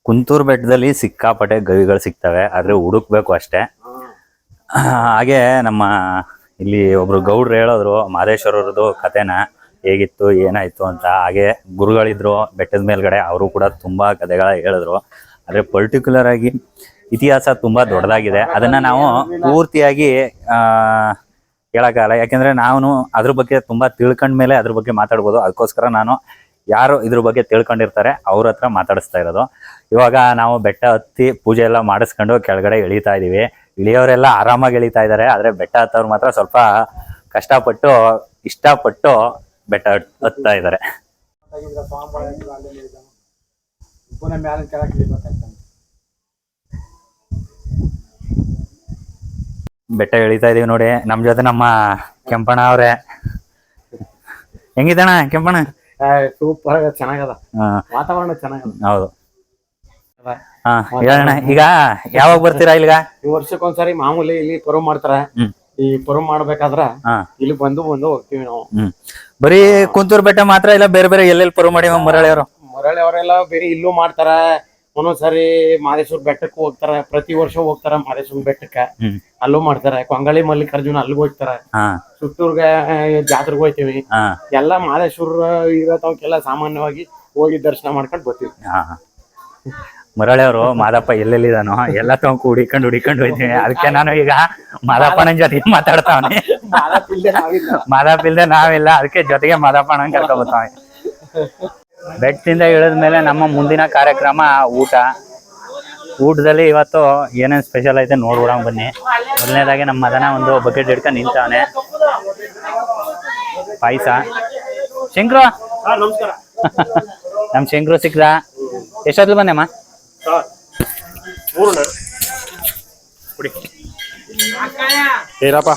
ಕುಂತೂರು ಬೆಟ್ಟದಲ್ಲಿ ಸಿಕ್ಕಾಪಟ್ಟೆ ಗವಿಗಳು ಸಿಗ್ತವೆ, ಆದ್ರೆ ಹುಡುಕ್ಬೇಕು ಅಷ್ಟೇ. ಹಾಗೆ ನಮ್ಮ ಇಲ್ಲಿ ಒಬ್ರು ಗೌಡ್ರು ಹೇಳಿದ್ರು ಮಾದೇಶ್ವರರದು ಕಥೆನ ಹೇಗಿತ್ತು, ಏನಾಯ್ತು ಅಂತ. ಹಾಗೆ ಗುರುಗಳಿದ್ರು, ಬೆಟ್ಟದ ಮೇಲ್ಗಡೆ ಅವರು ಕೂಡ ತುಂಬಾ ಕಥೆಗಳ ಹೇಳಿದ್ರು. ಆದ್ರೆ ಪರ್ಟಿಕ್ಯುಲರ್ ಆಗಿ ಇತಿಹಾಸ ತುಂಬಾ ದೊಡ್ಡದಾಗಿದೆ. ಅದನ್ನ ನಾವು ಪೂರ್ತಿಯಾಗಿ ಹೇಳಕ್ಕಾಗಲ್ಲ. ಯಾಕೆಂದ್ರೆ ನಾನು ಅದ್ರ ಬಗ್ಗೆ ತುಂಬಾ ತಿಳ್ಕೊಂಡ್ಮೇಲೆ ಅದ್ರ ಬಗ್ಗೆ ಮಾತಾಡ್ಬೋದು. ಅದಕ್ಕೋಸ್ಕರ ನಾನು ಯಾರು ಇದ್ರ ಬಗ್ಗೆ ತಿಳ್ಕೊಂಡಿರ್ತಾರೆ, ಅವ್ರ ಹತ್ರ ಮಾತಾಡಿಸ್ತಾ ಇರೋದು. ಇವಾಗ ನಾವು ಬೆಟ್ಟ ಹತ್ತಿ ಪೂಜೆ ಎಲ್ಲ ಮಾಡಿಸ್ಕೊಂಡು ಕೆಳಗಡೆ ಇಳಿತಾ ಇದೀವಿ. ಇಳಿಯೋರೆಲ್ಲ ಆರಾಮಾಗಿ ಇಳಿತಾ ಇದ್ದಾರೆ, ಆದ್ರೆ ಬೆಟ್ಟ ಹತ್ತವ್ರು ಮಾತ್ರ ಸ್ವಲ್ಪ ಕಷ್ಟಪಟ್ಟು, ಇಷ್ಟಪಟ್ಟು ಬೆಟ್ಟ ಹತ್- ಹತ್ತಾ ಇದ್ದಾರೆ. ಬೆಟ್ಟ ಇಳಿತಾ ಇದೀವಿ ನೋಡಿ ನಮ್ಮ ಜೊತೆ ನಮ್ಮ ಕೆಂಪಣ್ಣ ಅವರೇ. ಹೆಂಗಿದ್ದಣ್ಣ ಕೆಂಪಣ್ಣ? ಸೂಪರ್ ಚೆನ್ನಾಗದ. ವಾತಾವರಣ ಚೆನ್ನಾಗದ. ಹೌದು. ಹೇಳಣ್ಣ ಈಗ ಯಾವಾಗ ಬರ್ತೀರಾ ಇಲ್ಲಿಗ? ಈ ವರ್ಷಕ್ಕೊಂದ್ಸರಿ ಮಾಮೂಲಿ ಇಲ್ಲಿ ಪರ್ವ್ ಮಾಡ್ತಾರ. ಈ ಪರ್ವ್ ಮಾಡ್ಬೇಕಾದ್ರ ಇಲ್ಲಿ ಬಂದು ಬಂದು ಹೋಗ್ತೀವಿ ನಾವು. ಬರೀ ಕುಂತೂರ್ ಬೆಟ್ಟ ಮಾತ್ರ ಇಲ್ಲ ಬೇರೆ ಬೇರೆ ಎಲ್ಲೆಲ್ಲಿ ಪರ್ವ್ ಮಾಡಿ ಮರಳಿ ಅವರು? ಮರಳಿ ಅವರೆಲ್ಲ ಬೇರೆ ಇಲ್ಲೂ ಮಾಡ್ತಾರ. ಒಂದೊಂದ್ಸರಿ ಮಹದೇಶ್ವರ ಬೆಟ್ಟಕ್ಕೂ ಹೋಗ್ತಾರ ಪ್ರತಿ ವರ್ಷ ಹೋಗ್ತಾರ ಮಾದೇಶ್ವರ ಬೆಟ್ಟಕ್ಕ. ಹ್ಮ್. ಅಲ್ಲೂ ಮಾಡ್ತಾರ ಕೊಂಗಳಿ ಮಲ್ಲಿಕಾರ್ಜುನ ಅಲ್ಲಿಗೂ ಹೋಗ್ತಾರ. ಹಾ. ಸುತ್ತೂರ್ಗೆ ಜಾತ್ರೆಗೆ ಹೋಗ್ತೀವಿ. ಹಾ. ಎಲ್ಲ ಮಾದೇಶ್ವರ ಇರತ್ತವಕ್ಕೆಲ್ಲ ಸಾಮಾನ್ಯವಾಗಿ ಹೋಗಿ ದರ್ಶನ ಮಾಡ್ಕೊಂಡು ಬರ್ತೀವಿ. ಹಾ ಮರಳಿ ಅವರು ಮಾದಪ್ಪ ಎಲ್ಲೆಲ್ಲಿದಾನೋ ಎಲ್ಲ ತಗೊಂಡು ಹುಡಿಕೊಂಡು ಹುಡಿಕೊಂಡು ಹೋಯ್ತೀನಿ ಅದಕ್ಕೆ ನಾನು ಈಗ ಮಾದಪ್ಪನ ಜೊತೆ ಮಾತಾಡ್ತಾವನೆ. ಮಾದಪ್ಪ ಇಲ್ದೆ ನಾವಿಲ್ಲ. ಅದಕ್ಕೆ ಜೊತೆಗೆ ಮಾದಪ್ಪನ ಕರ್ಕೊಂಡ್ ಬರ್ತಾವೆ ಇಳಿದ ಮೇಲೆ ನಮ್ಮ ಮುಂದಿನ ಕಾರ್ಯಕ್ರಮ ಊಟ. ಊಟದಲ್ಲಿ ಇವತ್ತು ಏನೇನು ಸ್ಪೆಷಲ್ ಐತೆ ನೋಡ್ಬಿಡೋಣ ಬನ್ನಿ. ಮೊದಲನೇದಾಗಿ ನಮ್ಮ ಮದನ ಒಂದು ಬಕೆಟ್ ಹಿಡ್ಕೊಂಡು ನಿಂತವನೆ. ಪಾಯಸ. ಶಂಕ್ರು? ನಮ್ಮ (laughs) ನಮ್ ಶಂಕ್ರು ಸಿಕ್ದ? ಎಷ್ಟೊತ್ತು ಬಂದೆಮ್ಮ ಏರಪ್ಪ.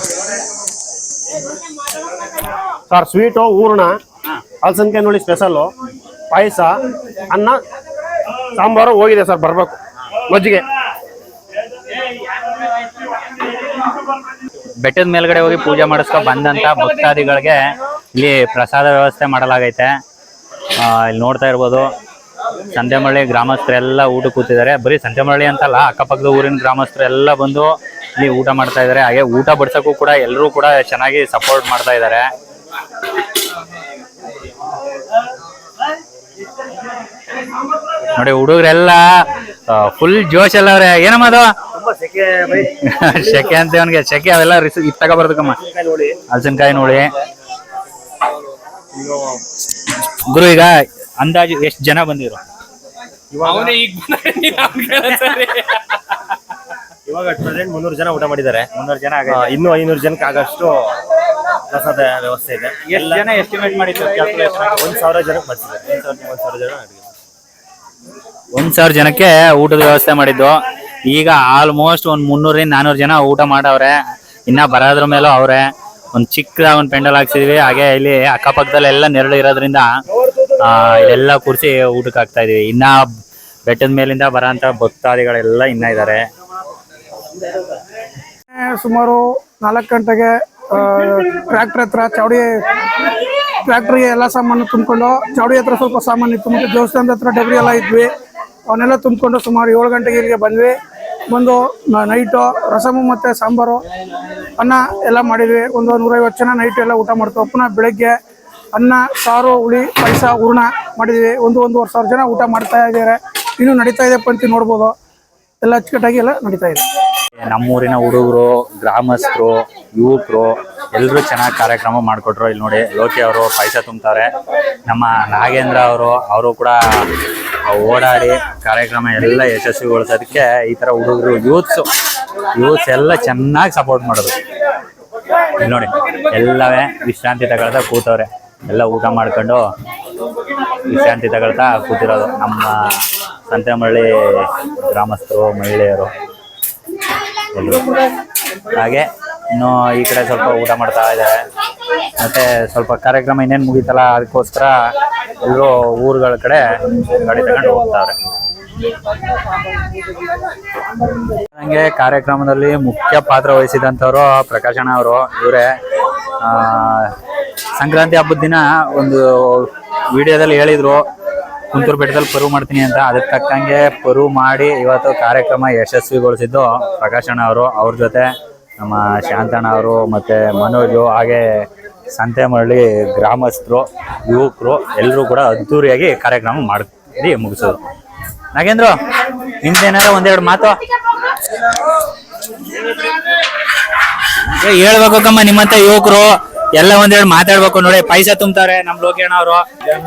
ಸರ್ ಸ್ವೀಟು ಊರ್ಣ ಹಲಸನ್ಕಾಯಿ ನೋಡಿ ಸ್ಪೆಷಲ್ಲು ಪಾಯಸ, ಅನ್ನ, ಸಾಂಬಾರು ಹೋಗಿದೆ ಸರ್, ಬರ್ಬೇಕು. ಮಜ್ಜಿಗೆ. ಬೆಟ್ಟದ ಮೇಲ್ಗಡೆ ಹೋಗಿ ಪೂಜೆ ಮಾಡಿಸ್ಕೊ ಬಂದಂತ ಭಕ್ತಾದಿಗಳಿಗೆ ಇಲ್ಲಿ ಪ್ರಸಾದ ವ್ಯವಸ್ಥೆ ಮಾಡಲಾಗೈತೆ. ಇಲ್ಲಿ ನೋಡ್ತಾ ಇರ್ಬೋದು, ಸಂತೆಮಳ್ಳಿ ಗ್ರಾಮಸ್ಥರೆಲ್ಲ ಊಟ ಕೂತಿದ್ದಾರೆ. ಬರೀ ಸಂತೆಮಳ್ಳಿ ಅಂತಲ್ಲ, ಅಕ್ಕಪಕ್ಕದ ಊರಿನ ಗ್ರಾಮಸ್ಥರೆಲ್ಲ ಬಂದು ಇಲ್ಲಿ ಊಟ ಮಾಡ್ತಾ ಇದ್ದಾರೆ. ಹಾಗೆ ಊಟ ಬಡ್ಸೋಕ್ಕೂ ಕೂಡ ಎಲ್ಲರೂ ಕೂಡ ಚೆನ್ನಾಗಿ ಸಪೋರ್ಟ್ ಮಾಡ್ತಾ ಇದ್ದಾರೆ. ನೋಡಿ ಹುಡುಗರೆಲ್ಲ ಫುಲ್ ಜೋಶ್ ಎಲ್ಲ ಅವ್ರೆ ಏನಮ್ಮ ಅದು? ಶೆಕೆ (laughs) ಅಂತ ಅವನಿಗೆ ಶೆಕೆ ಅವೆಲ್ಲ ರಿಸ್ ಇದ್ ತಗೋಬಾರ್ದಕ್ಕಮ್ಮ. ಹಲಸಿನಕಾಯಿ ನೋಡಿ. ಗುರು ಈಗ ಅಂದಾಜು ಎಷ್ಟು ಜನ ಬಂದಿರು ಇವಾಗ ಪ್ರೆಸೆಂಟ್ ಮುನ್ನೂರು ಜನ ಊಟ ಮಾಡಿದ್ದಾರೆ. ಮುನ್ನೂರು ಜನ ಇನ್ನೂ ಐನೂರು ಜನಕ್ಕೆ ಆಗಷ್ಟು ಪ್ರಸಾದ ವ್ಯವಸ್ಥೆ ಇದೆ. ಎಷ್ಟು ಜನ ಎಸ್ಟಿಮೇಟ್? ಒಂದ್ ಸಾವಿರ ಜನಕ್ಕೆ ಬರ್ತಿದ್ದಾರೆ ಒಂದ್ ಸಾವಿರ ಜನ ಅಡುಗೆ ಒಂದ್ ಸಾವಿರ ಜನಕ್ಕೆ ಊಟದ ವ್ಯವಸ್ಥೆ ಮಾಡಿದ್ದು. ಈಗ ಆಲ್ಮೋಸ್ಟ್ ಒಂದ್ ಮುನ್ನೂರಿಂದ ನಾನೂರು ಜನ ಊಟ ಮಾಡವ್ರೆ. ಇನ್ನ ಬರೋದ್ರ ಮೇಲೂ ಅವ್ರೆ. ಒಂದ್ ಚಿಕ್ಕದಾಗ ಒಂದ್ ಪೆಂಡಲ್ ಹಾಕ್ಸಿದ್ವಿ. ಹಾಗೆ ಇಲ್ಲಿ ಅಕ್ಕಪಕ್ಕದಲ್ಲೆಲ್ಲ ನೆರಳು ಇರೋದ್ರಿಂದ ಎಲ್ಲ ಕೂರಿಸಿ ಊಟಕ್ಕೆ ಹಾಕ್ತಾ ಇದೀವಿ. ಇನ್ನ ಬೆಟ್ಟದ ಮೇಲಿಂದ ಬರೋಂತ ಭಕ್ತಾದಿಗಳೆಲ್ಲ ಇನ್ನ ಇದಾರೆ. ಸುಮಾರು ನಾಲ್ಕು ಗಂಟೆಗೆ ಟ್ರ್ಯಾಕ್ಟರ್ ಹತ್ರ ಚೌಡಿ ಟ್ರ್ಯಾಕ್ಟ್ರಿಗೆ ಎಲ್ಲ ಸಾಮಾನು ತುಂಬಿಕೊಂಡು, ಚೌಡಿ ಹತ್ರ ಸ್ವಲ್ಪ ಸಾಮಾನು ಇತ್ತು ಮತ್ತು ದೇವಸ್ಥಾನದ ಹತ್ರ ಡಬ್ರಿ ಎಲ್ಲ ಇದ್ವಿ. ಅವನ್ನೆಲ್ಲ ತುಂಬಿಕೊಂಡು ಸುಮಾರು ಏಳು ಗಂಟೆಗೆ ಇಲ್ಲಿಗೆ ಬಂದ್ವಿ. ಬಂದು ನೈಟು ರಸಮು ಮತ್ತು ಸಾಂಬಾರು, ಅನ್ನ ಎಲ್ಲ ಮಾಡಿದ್ವಿ. ಒಂದು ನೂರೈವತ್ತು ಜನ ನೈಟ್ ಎಲ್ಲ ಊಟ ಮಾಡ್ತೀವಿ ಪುನಃ ಬೆಳಗ್ಗೆ ಅನ್ನ, ಸಾರು, ಹುಳಿ, ಪಾಯಸ, ಹೂರ್ಣ ಮಾಡಿದ್ವಿ. ಒಂದು ಒಂದೂವರೆ ಸಾವಿರ ಜನ ಊಟ ಮಾಡ್ತಾ ಇದ್ದಾರೆ. ಇನ್ನೂ ನಡೀತಾ ಇದೆ ಪಂತಿ ನೋಡ್ಬೋದು. ಎಲ್ಲ ಅಚ್ಚುಕಟ್ಟಾಗಿ ಎಲ್ಲ ನಡೀತಾ ಇದೆ. ನಮ್ಮೂರಿನ ಹುಡುಗರು, ಗ್ರಾಮಸ್ಥರು, ಯುವಕರು ಎಲ್ಲರೂ ಚೆನ್ನಾಗಿ ಕಾರ್ಯಕ್ರಮ ಮಾಡಿಕೊಟ್ರು. ಇಲ್ಲಿ ನೋಡಿ ಲೋಕಿ ಅವರು ಪಾಯಸ ತುಂಬ್ತಾರೆ. ನಮ್ಮ ನಾಗೇಂದ್ರ ಅವರು ಅವರು ಕೂಡ ಓಡಾಡಿ ಕಾರ್ಯಕ್ರಮ ಎಲ್ಲ ಯಶಸ್ವಿಗೊಳಿಸೋದಕ್ಕೆ ಈ ತರ ಹುಡುಗರು ಯೂತ್ಸು ಯೂತ್ಸ್ ಎಲ್ಲ ಚೆನ್ನಾಗಿ ಸಪೋರ್ಟ್ ಮಾಡೋದು ನೋಡಿ, ಎಲ್ಲವೇ ವಿಶ್ರಾಂತಿ ತಗೊಳ್ತಾ ಕೂತವ್ರೆ. ಎಲ್ಲ ಊಟ ಮಾಡ್ಕೊಂಡು ವಿಶ್ರಾಂತಿ ತಗೊಳ್ತಾ ಕೂತಿರೋದು ನಮ್ಮ ಸಂತೆಮಳ್ಳಿ ಗ್ರಾಮಸ್ಥರು, ಮಹಿಳೆಯರು. ಹಾಗೆ ಇನ್ನು ಈ ಕಡೆ ಸ್ವಲ್ಪ ಊಟ ಮಾಡ್ತಾ ಇದ್ದಾರೆ. ಮತ್ತೆ ಸ್ವಲ್ಪ ಕಾರ್ಯಕ್ರಮ ಇನ್ನೇನು ಮುಗೀತಲ್ಲ, ಅದಕ್ಕೋಸ್ಕರ ಎಲ್ಲರೂ ಊರುಗಳ ಕಡೆ ಗಾಡಿ ತಗೊಂಡು ಹೋಗ್ತಾರೆ. ನಂಗೆ ಕಾರ್ಯಕ್ರಮದಲ್ಲಿ ಮುಖ್ಯ ಪಾತ್ರ ವಹಿಸಿದಂಥವ್ರು ಪ್ರಕಾಶಣ ಅವರು, ಇವರೇ. ಸಂಕ್ರಾಂತಿ ಹಬ್ಬದ ದಿನ ಒಂದು ವಿಡಿಯೋದಲ್ಲಿ ಹೇಳಿದ್ರು, ಕುಂತೂರು ಬೆಟ್ಟದಲ್ಲಿ ಪರು ಮಾಡ್ತೀನಿ ಅಂತ. ಅದಕ್ಕೆ ತಕ್ಕಂಗೆ ಪರು ಮಾಡಿ ಇವತ್ತು ಕಾರ್ಯಕ್ರಮ ಯಶಸ್ವಿಗೊಳಿಸಿದ್ದು ಪ್ರಕಾಶಣ ಅವರು, ಅವ್ರ ಜೊತೆ. ನಮ್ಮ ಶಾಂತಣ್ಣ ಅವರು ಮತ್ತು ಮನೋಜು ಹಾಗೆ ಸಂತೆಮರಳಿ ಗ್ರಾಮಸ್ಥರು ಯುವಕರು ಎಲ್ಲರೂ ಕೂಡ ಅದ್ದೂರಿಯಾಗಿ ಕಾರ್ಯಕ್ರಮ ಮಾಡಿ ಮುಗಿಸೋದು. ನಾಗೇಂದ್ರ ನಿಮ್ದೇನಾರ ಒಂದೆರಡು ಮಾತು? ಹೇಳ್ಬೇಕಮ್ಮ ಹೇಳ್ಬೇಕು ಕಮ್ಮ ನಿಮ್ಮಂತ ಯುವಕರು ಎಲ್ಲ ಒಂದೆರಡು ಮಾತಾಡ್ಬೇಕು ನೋಡಿ. ಪೈಸ ತುಂಬ್ತಾರೆ ನಮ್ ಲೋಕೇಣ ಅವರು.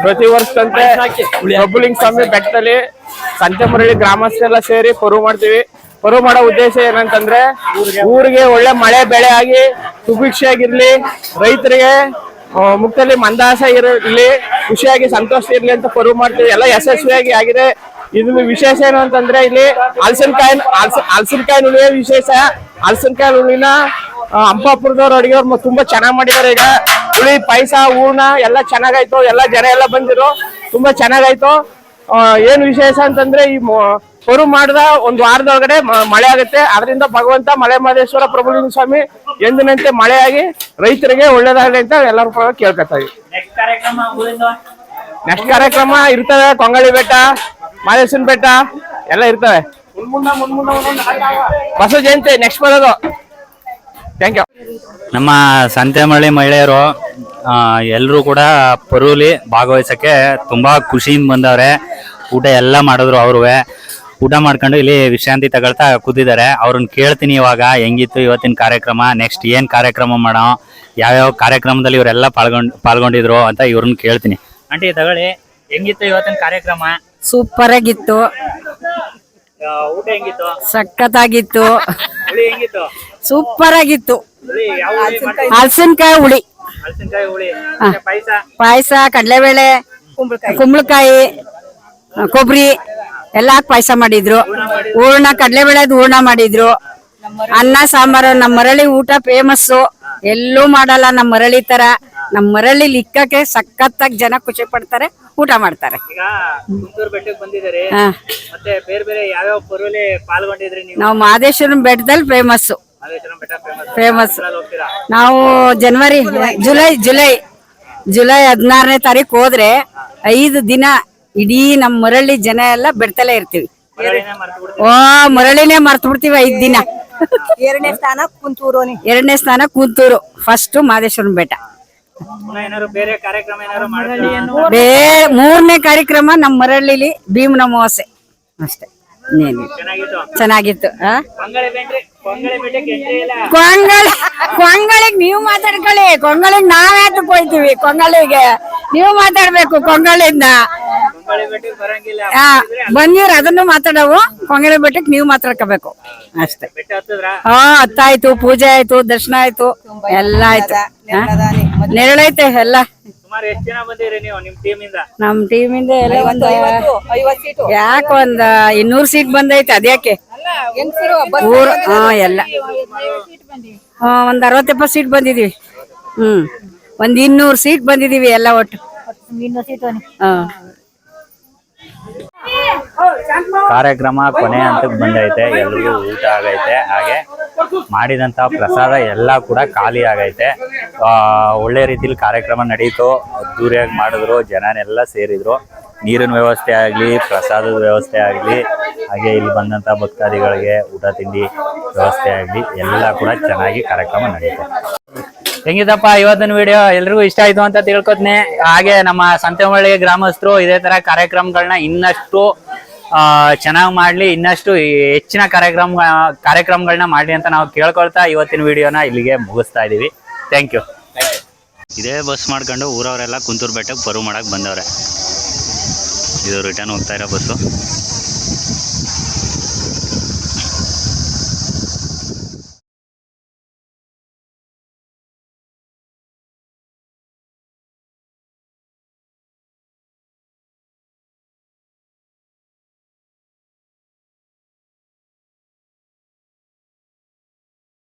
ಪ್ರತಿ ವರ್ಷದಂತೆ ಸ್ವಾಮಿ ಬೆಟ್ಟದಲ್ಲಿ ಸಂತೆ ಮುರಳಿ ಗ್ರಾಮಸ್ಥರೆಲ್ಲ ಸೇರಿ ಪರು ಮಾಡ್ತೀವಿ. ಪರು ಮಾಡೋ ಉದ್ದೇಶ ಏನಂತಂದ್ರೆ ಊರಿಗೆ ಒಳ್ಳೆ ಮಳೆ ಬೆಳೆ ಆಗಿ ಸುಭಿಕ್ಷೆಯಾಗಿರ್ಲಿ, ರೈತರಿಗೆ ಮುಖದಲ್ಲಿ ಮಂದಹಾಸ ಇರಲಿ, ಖುಷಿಯಾಗಿ ಸಂತೋಷ ಇರ್ಲಿ ಅಂತ ಪರು ಮಾಡ್ತೀವಿ. ಎಲ್ಲ ಯಶಸ್ವಿಯಾಗಿ ಆಗಿದೆ. ಇದು ವಿಶೇಷ ಏನು ಅಂತಂದ್ರೆ ಇಲ್ಲಿ ಹಲಸಿನಕಾಯಿ ಹಲಸಿನಕಾಯಿ ನುಳಿಯ ವಿಶೇಷ. ಹಲಸಿನಕಾಯಿ ನುಳಿನ ಅಂಪಾಪುರದವ್ರು ಅಡಿಗೆವ್ರು ತುಂಬಾ ಚೆನ್ನಾಗಿ ಮಾಡಿದಾರೆ ಈಗ. ಹುಳಿ, ಪಾಯಸ, ಹೂರ್ಣ ಎಲ್ಲ ಚೆನ್ನಾಗಾಯ್ತು. ಎಲ್ಲ ಜನ ಎಲ್ಲ ಬಂದಿರು ತುಂಬಾ ಚೆನ್ನಾಗಾಯ್ತು. ಏನ್ ವಿಶೇಷ ಅಂತಂದ್ರೆ ಈ ಪರು ಮಾಡಿದ ಒಂದು ವಾರದೊಳಗಡೆ ಮಳೆ ಆಗುತ್ತೆ. ಅದರಿಂದ ಭಗವಂತ ಮಳೆ ಮಹದೇಶ್ವರ ಪ್ರಭುಲಿಂಗ ಸ್ವಾಮಿ ಎಂದಿನಂತೆ ಮಳೆಯಾಗಿ ರೈತರಿಗೆ ಒಳ್ಳೇದಾಗಲಿ ಅಂತ ಎಲ್ಲರೂ ಪರವಾಗಿ ಕೇಳ್ಕೊತಾ ನೆಕ್ಸ್ಟ್ ಕಾರ್ಯಕ್ರಮ ಇರ್ತವೆ ಕೊಂಗಳಿ ಬೆಟ್ಟ ಮಹದೇಶ್ವರ ಬೆಟ್ಟ ಎಲ್ಲ ಇರ್ತವೆ. ಬಸವ ಜಯಂತಿ ನೆಕ್ಸ್ಟ್ ಬರೋದು. ಥ್ಯಾಂಕ್ ಯು ನಮ್ಮ ಸಂತೆಮಳ್ಳಿ ಮಹಿಳೆಯರು ಎಲ್ಲರೂ ಕೂಡ ಪರೂಲಿ ಭಾಗವಹಿಸೋಕ್ಕೆ ತುಂಬಾ ಖುಷಿಯಿಂದ ಬಂದವ್ರೆ. ಊಟ ಎಲ್ಲ ಮಾಡಿದ್ರು ಅವ್ರುವೆ. ಊಟ ಮಾಡ್ಕೊಂಡು ಇಲ್ಲಿ ವಿಶ್ರಾಂತಿ ತಗೊಳ್ತಾ ಕೂತಿದ್ದಾರೆ. ಅವ್ರನ್ನ ಕೇಳ್ತೀನಿ ಇವಾಗ ಹೆಂಗಿತ್ತು ಇವತ್ತಿನ ಕಾರ್ಯಕ್ರಮ ನೆಕ್ಸ್ಟ್ ಏನ್ ಕಾರ್ಯಕ್ರಮ ಮಾಡೋ ಯಾವ್ಯಾವ ಕಾರ್ಯಕ್ರಮದಲ್ಲಿ ಇವರೆಲ್ಲ ಪಾಲ್ಗೊಂಡ್ ಪಾಲ್ಗೊಂಡಿದ್ರು ಅಂತ ಇವ್ರನ್ನ ಕೇಳ್ತೀನಿ. ಆಂಟಿ ತಗೊಳ್ಳಿ ಹೆಂಗಿತ್ತು ಇವತ್ತಿನ ಕಾರ್ಯಕ್ರಮ? ಸೂಪರ್ ಆಗಿತ್ತು. ಊಟ ಹೆಂಗಿತ್ತು? ಸಖತ್ತಾಗಿತ್ತು. ಹುಳಿ ಹೆಂಗಿತ್ತು? ಸೂಪರ್ ಆಗಿತ್ತು. ಹುಳಿ ಯಾವ ಹಲಸಿನಕಾಯಿ ಹುಳಿ. ಹಲಸಿನಕಾಯಿ ಹುಳಿ. ಪಾಯಸ? ಪಾಯಸ ಕಡಲೆಬೇಳೆ ಕುಂಬಳಕಾಯಿ. ಕೊಬ್ಬರಿ ಎಲ್ಲ ಪಾಯಸ ಮಾಡಿದ್ರು. ಹೂರ್ಣ ಕಡಲೆಬೇಳೆದು ಹೂರ್ಣ ಮಾಡಿದ್ರು. ಅನ್ನ ಸಾಂಬಾರು ನಮ್ಮ ಮರಳಿ ಊಟ ಫೇಮಸ್ ಎಲ್ಲೂ ಮಾಡಲ್ಲ ನಮ್ಮ ಮರಳಿ ತರ. ನಮ್ಮ ಮರಳಿ ಲಿಕ್ಕಕ್ಕೆ ಸಖತ್ತಾಗಿ ಜನ ಖುಷಿ ಪಡ್ತಾರೆ ಊಟ ಮಾಡ್ತಾರೆ. ನೀವು? ಮಹದೇಶ್ವರನ ಬೆಟ್ಟದಲ್ಲಿ ಫೇಮಸ್ ಫೇಮಸ್ ನಾವು ಜನವರಿ ಜುಲೈ ಜುಲೈ ಜುಲೈ ಹದಿನಾರನೇ ತಾರೀಕು ಹೋದ್ರೆ ಐದು ದಿನ ಇಡೀ ನಮ್ಮ ಮರಳಿ ಜನ ಎಲ್ಲ ಬಿಡ್ತಲೇ ಇರ್ತೀವಿ. ಮರಳಿನ ಓ ಮರಳಿನೇ ಮರ್ತು ಬಿಡ್ತೀವಿ ಐದ್ ದಿನ. ಎರಡನೇ ಸ್ಥಾನ ಕುಂತೂರು ಎರಡನೇ ಸ್ಥಾನ ಕುಂತೂರು ಫಸ್ಟ್ ಮಾದೇಶ್ವರನ ಬೆಟ್ಟ ಬೇರೆ ಕಾರ್ಯಕ್ರಮ ಏನಾದ್ರು ಮಾಡ್ತೀರಾ? ಬೇ ಮೂರನೇ ಕಾರ್ಯಕ್ರಮ ನಮ್ಮ ಮರಳಿಲಿ ಭೀಮನ ಅಮಾವಾಸ್ಯೆ. ಅಷ್ಟೇ. ಚೆನ್ನಾಗಿತ್ತು ಕೊಂಗಳಿ ಕೊಂಗಳಿ ಬೆಟ್ಟಕ್ಕೆ ಕೊಂಗಳ ಕೊಂಗಳಿಗ್ ನೀವು ಮಾತಾಡ್ಕೊಳ್ಳಿ. ಕೊಂಗಳಿಗ್ ನಾವ್ ಕೊಯ್ತೀವಿ? ಹೋಯ್ತೀವಿ ಕೊಂಗಳಿಗೆ ನೀವು ಮಾತಾಡ್ಬೇಕು ಕೊಂಗಳಿಂದ ಕೊಂಗಳಿ ಬೆಟ್ಟಕ್ಕೆ ಬಂದಿವ್ರ ಅದನ್ನು ಮಾತಾಡವು. ಕೊಂಗಳಿ ಬೆಟ್ಟಕ್ ನೀವು ಮಾತಾಡ್ಕೋಬೇಕು. ಅಷ್ಟೇ. ಹಾ, ಹತ್ತಾಯ್ತು, ಪೂಜೆ ಆಯ್ತು, ದರ್ಶನ ಆಯ್ತು, ಎಲ್ಲ ಆಯ್ತು? ನೆರಳೈತೆ ಎಲ್ಲ. ಸುಮಾರು ಎಷ್ಟ್ ಜನ ಬಂದಿರಿ ನೀವು ನಿಮ್ ಟೀಮ್ ಇಂದ? ನಮ್ ಇಂದ ಎಲ್ಲ ಒಂದು ಯಾಕೆ ಒಂದ್ ಇನ್ನೂರ್ ಸೀಟ್ ಬಂದೈತೆ ಅದ್ಯಾಕೆ? ಹೆಂಗಸರು ಊರ್ ಹಾ ಎಲ್ಲ. ಹಾ ಒಂದ್ ಅರವತ್ತೆ ಸೀಟ್ ಬಂದಿದೀವಿ. ಹ್ಮ್ ಒಂದ್ ಇನ್ನೂರ್ ಸೀಟ್ ಬಂದಿದೀವಿ ಎಲ್ಲ ಒಟ್ಟು. ಇನ್ನೂರು ಸೀಟು ಹಾ. ಕಾರ್ಯಕ್ರಮ ಕೊನೆ ಹಂತಕ್ಕೆ ಬಂದೈತೆ, ಎಲ್ರಿಗೂ ಊಟ ಆಗೈತೆ, ಹಾಗೆ ಮಾಡಿದಂತ ಪ್ರಸಾದ ಎಲ್ಲ ಕೂಡ ಖಾಲಿ ಆಗೈತೆ. ಒಳ್ಳೆ ರೀತಿಲಿ ಕಾರ್ಯಕ್ರಮ ನಡೀತು, ಅದ್ದೂರಿಯಾಗಿ ಮಾಡಿದ್ರು, ಜನನೆಲ್ಲ ಸೇರಿದ್ರು. ನೀರಿನ ವ್ಯವಸ್ಥೆ ಆಗಲಿ, ಪ್ರಸಾದದ ವ್ಯವಸ್ಥೆ ಆಗಲಿ, ಹಾಗೆ ಇಲ್ಲಿ ಬಂದಂಥ ಭಕ್ತಾದಿಗಳಿಗೆ ಊಟ, ತಿಂಡಿ ವ್ಯವಸ್ಥೆ ಆಗಲಿ, ಎಲ್ಲ ಕೂಡ ಚೆನ್ನಾಗಿ ಕಾರ್ಯಕ್ರಮ ನಡೀತು. ಹೆಂಗಿದಪ್ಪ ಇವತ್ತಿನ ವಿಡಿಯೋ ಎಲ್ರಿಗೂ ಇಷ್ಟ ಆಯ್ತು ಅಂತ ತಿಳ್ಕೊತೀನಿ. ಹಾಗೆ ನಮ್ಮ ಸಂತೆಮಳ್ಳಿ ಗ್ರಾಮಸ್ಥರು ಇದೇ ತರ ಕಾರ್ಯಕ್ರಮಗಳನ್ನ ಇನ್ನಷ್ಟು ಚೆನ್ನಾಗಿ ಮಾಡ್ಲಿ, ಇನ್ನಷ್ಟು ಹೆಚ್ಚಿನ ಕಾರ್ಯಕ್ರಮ ಕಾರ್ಯಕ್ರಮಗಳನ್ನ ಮಾಡ್ಲಿ ಅಂತ ನಾವು ಕೇಳ್ಕೊಳ್ತಾ ಇವತ್ತಿನ ವಿಡಿಯೋನ ಇಲ್ಲಿಗೆ ಮುಗಿಸ್ತಾ ಇದೀವಿ. ಥ್ಯಾಂಕ್ ಯು ಇದೇ ಬಸ್ ಮಾಡ್ಕೊಂಡು ಊರವರೆಲ್ಲ ಕುಂತೂರು ಬೆಟ್ಟಕ್ಕೆ ಬರು ಮಾಡಕ್ಕೆ ಬಂದವ್ರೆ. ಇದು ರಿಟರ್ನ್ ಹೋಗ್ತಾ ಇರೋ ಬಸ್ಸು.